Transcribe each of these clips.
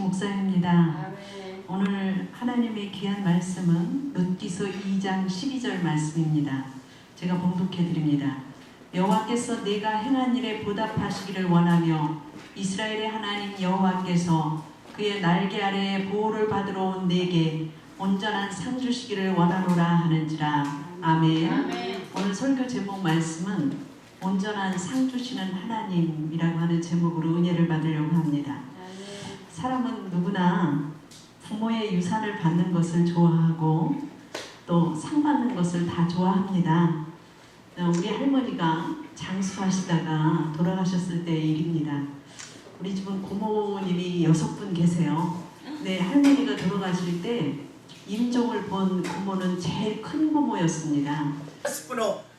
목사입니다. 오늘 하나님의 귀한 말씀은 룻기서 2장 12절 말씀입니다. 제가 봉독해 드립니다. 여호와께서 내가 행한 일에 보답하시기를 원하며 이스라엘의 하나님 여호와께서 그의 날개 아래에 보호를 받으러 온 내게 온전한 상 주시기를 원하노라 하는지라. 아멘. 아멘. 오늘 설교 제목 말씀은 온전한 상 주시는 하나님이라고 하는 제목으로 은혜를 받으려고 합니다. 사람은 누구나 부모의 유산을 받는 것을 좋아하고 또 상 받는 것을 다 좋아합니다. 어, 우리 할머니가 장수하시다가 돌아가셨을 때의 일입니다. 우리 집은 고모님이 여섯 분 계세요. 네, 할머니가 돌아가실 때 임종을 본 고모는 제일 큰 고모였습니다.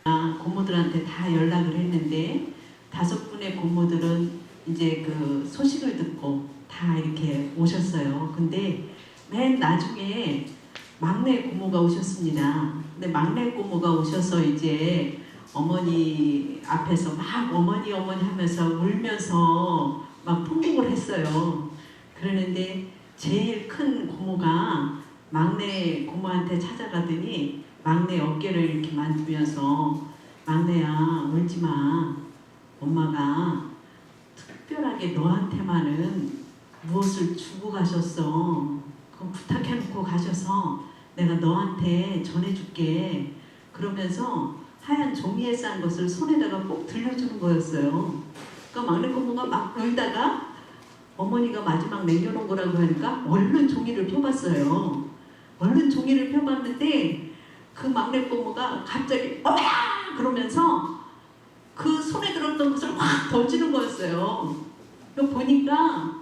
아, 고모들한테 다 연락을 했는데 다섯 분의 고모들은 이제 그 소식을 듣고 다 이렇게 오셨어요. 근데 맨 나중에 막내 고모가 오셨습니다. 근데 막내 고모가 오셔서 이제 어머니 앞에서 막 어머니 어머니 하면서 울면서 막 통곡을 했어요. 그러는데 제일 큰 고모가 막내 고모한테 찾아가더니 막내 어깨를 이렇게 만지면서 막내야 울지 마. 엄마가 특별하게 너한테만은 무엇을 주고 가셨어. 그거 부탁해놓고 가셔서 내가 너한테 전해줄게. 그러면서 하얀 종이에 싼 것을 손에다가 꼭 들려주는 거였어요. 그러니까 막내 고모가 막 울다가 어머니가 마지막 남겨놓은 거라고 하니까 얼른 종이를 펴봤어요. 얼른 종이를 펴봤는데 그 막내 고모가 갑자기 어야 그러면서 그 손에 들었던 것을 확 던지는 거였어요. 그 보니까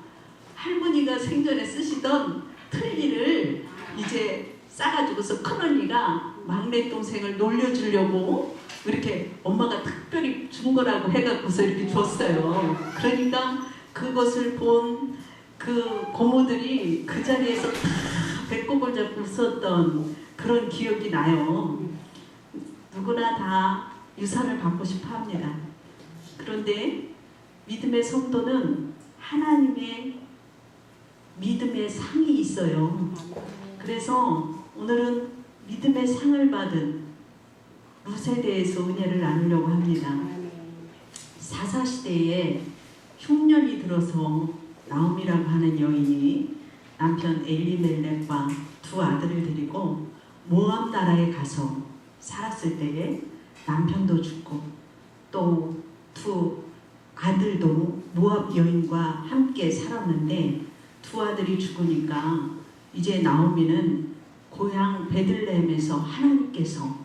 할머니가 생전에 쓰시던 틀니를 이제 싸가지고서 큰 언니가 막내 동생을 놀려주려고 이렇게 엄마가 특별히 준 거라고 해갖고서 이렇게 줬어요. 그러니까 그것을 본 그 고모들이 그 자리에서 다 배꼽을 잡고 웃었던 그런 기억이 나요. 누구나 다 유산을 받고 싶어 합니다. 그런데 믿음의 성도는 하나님의 믿음의 상이 있어요. 그래서 오늘은 믿음의 상을 받은 대해서 은혜를 나누려고 합니다. 사사시대에 흉년이 들어서 나옴이라고 하는 여인이 남편 엘리멜렉과 두 아들을 데리고 모압 나라에 가서 살았을 때에 남편도 죽고 또 두 아들도 모압 여인과 함께 살았는데 두 아들이 죽으니까 이제 나오미는 고향 베들레헴에서 하나님께서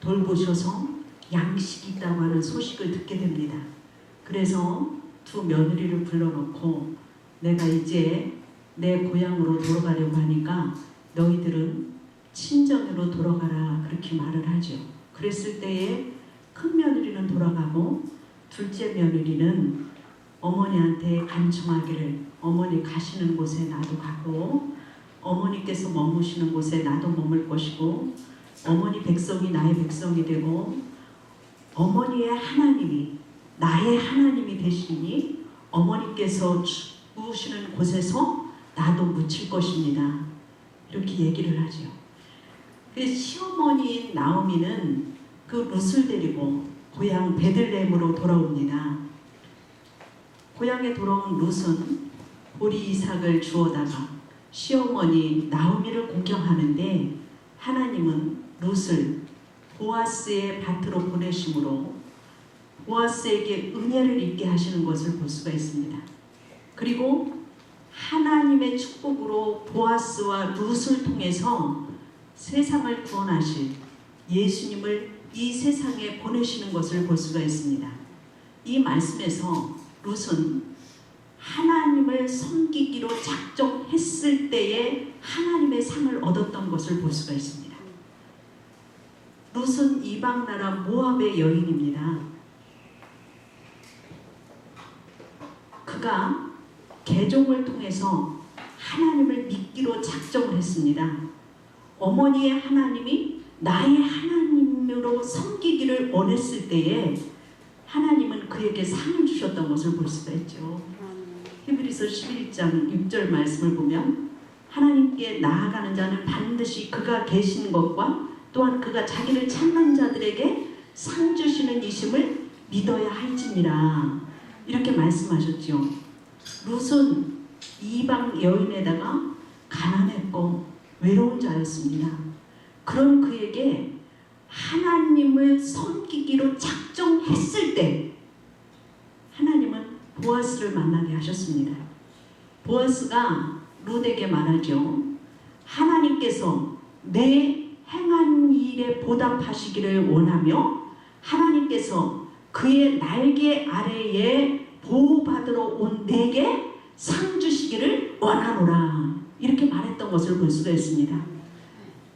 돌보셔서 양식이 있다고 하는 소식을 듣게 됩니다. 그래서 두 며느리를 불러놓고 내가 이제 내 고향으로 돌아가려고 하니까 너희들은 친정으로 돌아가라 그렇게 말을 하죠. 그랬을 때에 큰 며느리는 돌아가고 둘째 며느리는 어머니한테 간청하기를 어머니 가시는 곳에 나도 가고 어머니께서 머무시는 곳에 나도 머물 것이고 어머니 백성이 나의 백성이 되고 어머니의 하나님이 나의 하나님이 되시니 어머니께서 죽으시는 곳에서 나도 묻힐 것입니다. 이렇게 얘기를 하죠. 그 시어머니인 나오미는 그 룻을 데리고 고향 베들레헴으로 돌아옵니다. 고향에 돌아온 룻은 보리 이삭을 주워다가 시어머니 나오미를 공경하는데 하나님은 룻을 보아스의 밭으로 보내심으로 보아스에게 은혜를 입게 하시는 것을 볼 수가 있습니다. 그리고 하나님의 축복으로 보아스와 룻을 통해서 세상을 구원하실 예수님을 이 세상에 보내시는 것을 볼 수가 있습니다. 이 말씀에서 룻은 하나님을 섬기기로 작정했을 때에 하나님의 상을 얻었던 것을 볼 수가 있습니다. 룻은 이방 나라 모압의 여인입니다. 그가 개종을 통해서 하나님을 믿기로 작정을 했습니다. 어머니의 하나님이 나의 하나님으로 섬기기를 원했을 때에 하나님은 그에게 상을 주셨던 것을 볼 수가 있죠. 히브리서 11장 6절 말씀을 보면 하나님께 나아가는 자는 반드시 그가 계신 것과 또한 그가 자기를 찾는 자들에게 상 주시는 이심을 믿어야 할지니라 이렇게 말씀하셨죠. 룻은 이방 여인에다가 가난했고 외로운 자였습니다. 그런 그에게 하나님을 섬기기로 작정했을 때 보아스를 만나게 하셨습니다. 보아스가 룻에게 말하죠. 하나님께서 내 행한 일에 보답하시기를 원하며 하나님께서 그의 날개 아래에 보호받으러 온 내게 상 주시기를 원하노라 이렇게 말했던 것을 볼 수가 있습니다.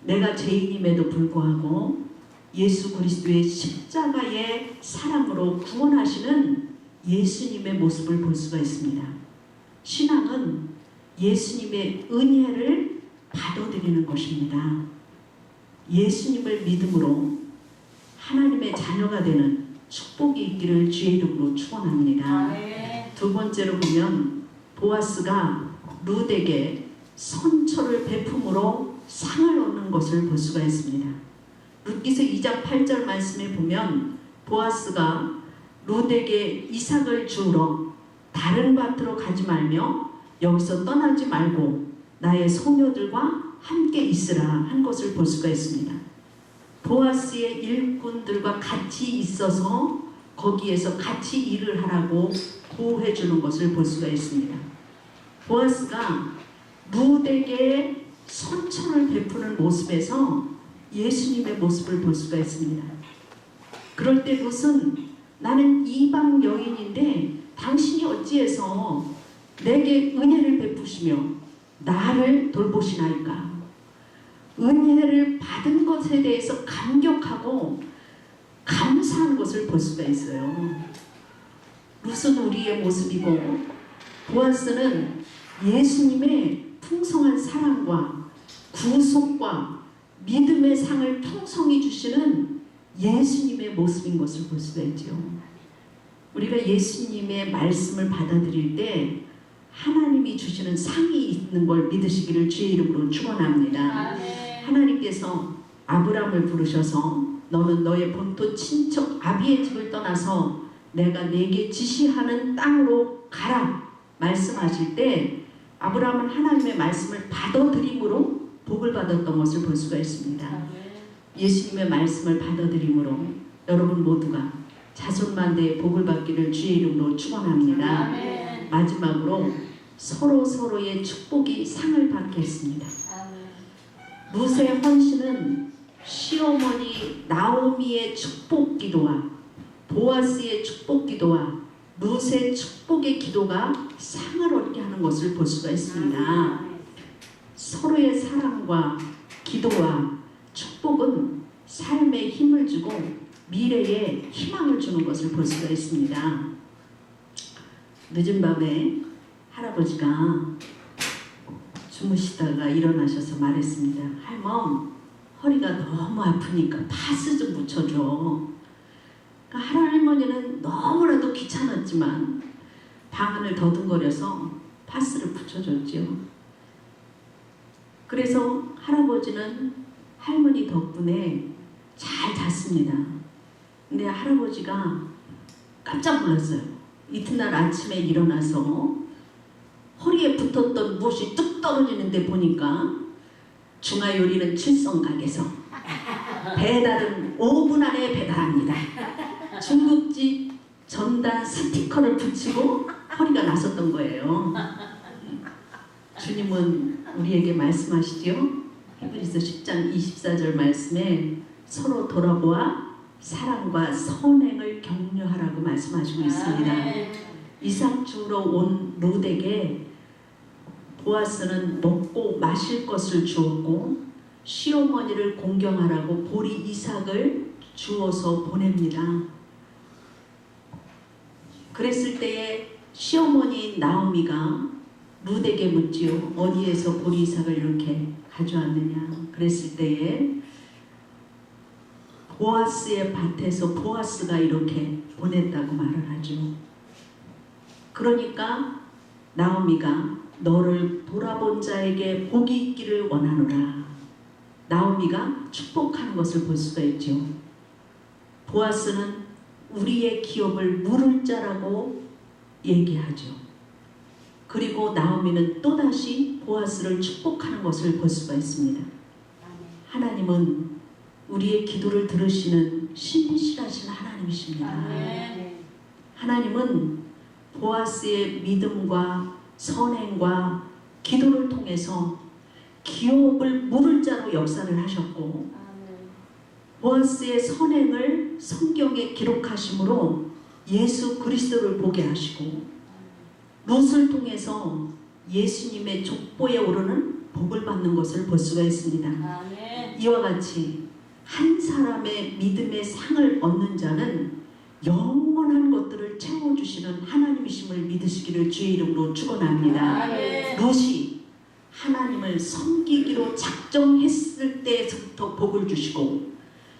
내가 죄인임에도 불구하고 예수 그리스도의 십자가의 사랑으로 구원하시는 예수님의 모습을 볼 수가 있습니다. 신앙은 예수님의 은혜를 받아들이는 것입니다. 예수님을 믿음으로 하나님의 자녀가 되는 축복이 있기를 주의 이름으로 축원합니다. 아멘. 두 번째로 보면 보아스가 룻에게 선처를 베품으로 상을 얻는 것을 볼 수가 있습니다. 룻기서 2장 8절 말씀에 보면 보아스가 룻에게 이삭을 주우러 다른 밭으로 가지 말며 여기서 떠나지 말고 나의 소녀들과 함께 있으라 한 것을 볼 수가 있습니다. 보아스의 일꾼들과 같이 있어서 거기에서 같이 일을 하라고 보호해 주는 것을 볼 수가 있습니다. 보아스가 룻에게 선처를 베푸는 모습에서 예수님의 모습을 볼 수가 있습니다. 그럴 때 룻은 나는 이방 여인인데 당신이 어찌해서 내게 은혜를 베푸시며 나를 돌보시나이까? 은혜를 받은 것에 대해서 감격하고 감사한 것을 볼 수가 있어요. 룻은 우리의 모습이고 보아스는 예수님의 풍성한 사랑과 구속과 믿음의 상을 풍성히 주시는 예수님의 모습인 것을 볼 수가 있죠. 우리가 예수님의 말씀을 받아들일 때 하나님이 주시는 상이 있는 걸 믿으시기를 주의 이름으로 축원합니다. 아멘. 하나님께서 아브람을 부르셔서 너는 너의 본토 친척 아비의 집을 떠나서 내가 내게 지시하는 땅으로 가라 말씀하실 때 아브라함은 하나님의 말씀을 받아들임으로 복을 받았던 것을 볼 수가 있습니다. 아멘. 예수님의 말씀을 받아들임으로 여러분 모두가 자손만대의 복을 받기를 주의 이름으로 축원합니다. 아멘. 마지막으로 서로 서로의 축복이 상을. 아멘. 룻의 헌신은 시어머니 나오미의 축복 기도와 보아스의 축복 기도와 룻의 축복의 기도가 상을 얻게 하는 것을 볼 수가 있습니다. 서로의 사랑과 기도와 축복은 삶에 힘을 주고 미래에 희망을 주는 것을 볼 수가 있습니다. 늦은 밤에 할아버지가 주무시다가 일어나셔서 말했습니다. 할멈, 허리가 너무 아프니까 파스 좀 붙여줘. 그러니까 할머니는 너무나도 귀찮았지만 방안을 더듬거려서 파스를 붙여줬지요. 그래서 할아버지는 할머니 덕분에 잘 잤습니다. 근데 할아버지가 깜짝 놀랐어요. 이튿날 아침에 일어나서 허리에 붙었던 무엇이 뚝 떨어지는데 보니까 중화 요리는 칠성 가게에서 배달은 5분 안에 배달합니다. 중국집 전단 스티커를 붙이고 허리가 나섰던 거예요. 주님은 우리에게 말씀하시죠. 히브리서 10장 24절 말씀에 서로 돌아보아 사랑과 선행을 격려하라고 말씀하시고 있습니다. 아멘. 이삭 주러 온 롯에게 보아스는 먹고 마실 것을 주었고 시어머니를 공경하라고 보리 이삭을 주어서 보냅니다. 그랬을 때에 시어머니 나오미가 룻에게 묻지요. 어디에서 보리 이삭을 이렇게 가져왔느냐. 그랬을 때에 보아스의 밭에서 보아스가 이렇게 보냈다고 말을 하죠. 그러니까 나오미가 너를 돌아본 자에게 복이 있기를 원하노라. 나오미가 축복하는 것을 볼 수가 있죠. 보아스는 우리의 기업을 물을 자라고 얘기하죠. 그리고 나오미는 또다시 보아스를 축복하는 것을 볼 수가 있습니다. 하나님은 우리의 기도를 들으시는 신실하신 하나님이십니다. 하나님은 보아스의 믿음과 선행과 기도를 통해서 기업을 물을 자로 역사를 하셨고 보아스의 선행을 성경에 기록하심으로 예수 그리스도를 보게 하시고 롯을 통해서 예수님의 족보에 오르는 복을 받는 것을 볼 수가 있습니다. 이와 같이 한 사람의 믿음의 상을 얻는 자는 영원한 것들을 채워주시는 하나님이심을 믿으시기를 주의 이름으로 축원합니다. 롯이 하나님을 섬기기로 작정했을 때부터 복을 주시고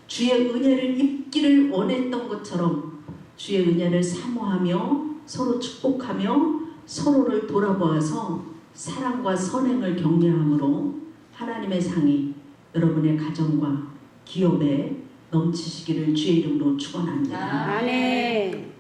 주의 은혜를 입기를 원했던 것처럼 주의 은혜를 사모하며 서로 축복하며 서로를 돌아보아서 사랑과 선행을 격려함으로 하나님의 상이 여러분의 가정과 기업에 넘치시기를 주의 이름으로 축원합니다. 아멘.